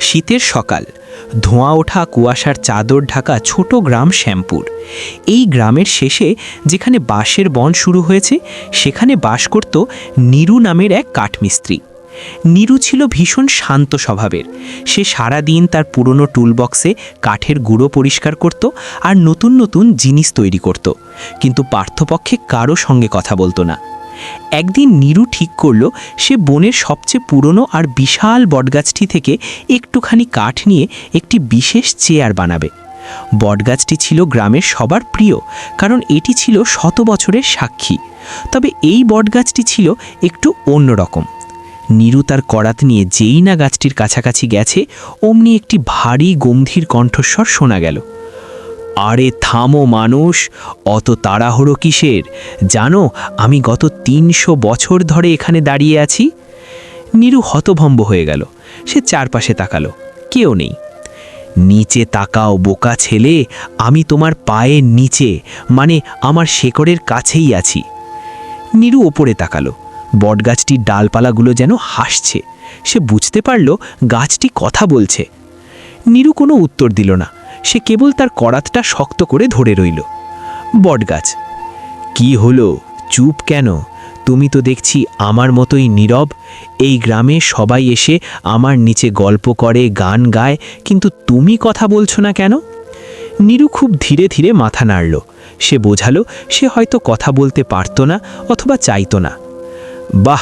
শীতের সকাল। ধোঁয়া ওঠা কুয়াশার চাদর ঢাকা ছোট গ্রাম শ্যামপুর। এই গ্রামের শেষে যেখানে বাঁশের বন শুরু হয়েছে, সেখানে বাস করত নিরু নামের এক কাঠমিস্ত্রি। নিরু ছিল ভীষণ শান্ত স্বভাবের। সে সারা দিন তার পুরনো টুলবক্সে কাঠের গুঁড়ো পরিষ্কার করত আর নতুন নতুন জিনিস তৈরি করত। কিন্তু পার্থপক্ষে কারও সঙ্গে কথা বলতো না। একদিন নীরু ঠিক করল, সে বনের সবচেয়ে পুরনো আর বিশাল বটগাছটি থেকে একটুখানি কাঠ নিয়ে একটি বিশেষ চেয়ার বানাবে। বটগাছটি ছিল গ্রামের সবার প্রিয়, কারণ এটি ছিল শত বছরের সাক্ষী। তবে এই বটগাছটি ছিল একটু অন্যরকম নীরু তার করাত নিয়ে যেই না গাছটির কাছাকাছি গেছে, অমনি একটি ভারী গম্ভীর কণ্ঠস্বর শোনা গেল। আরে থামো মানুষ, অত তাড়াহুড়ো কিসের? জানো, আমি গত তিনশো বছর ধরে এখানে দাঁড়িয়ে আছি। নীরু হতভম্ব হয়ে গেল। সে চারপাশে তাকালো। কেউ নেই। নিচে তাকাও, বোকা ছেলে। আমি তোমার পায়ের নিচে মানে আমার শেকড়ের কাছেই আছি। নীরু ওপরে তাকালো। বটগাছটির ডালপালাগুলো যেন হাসছে। সে বুঝতে পারল, গাছটি কথা বলছে। নীরু কোনো উত্তর দিল না। সে কেবল তার করাতটা শক্ত করে ধরে রইল। বটগাছ, কি হলো? চুপ কেন? তুমি তো দেখছি আমার মতোই নীরব। এই গ্রামে সবাই এসে আমার নিচে গল্প করে, গান গায়, কিন্তু তুমি কথা বলছো না কেন? নীরু খুব ধীরে ধীরে মাথা নাড়ল। সে বোঝালো, সে হয়তো কথা বলতে পারতো না অথবা চাইতো না। বাহ!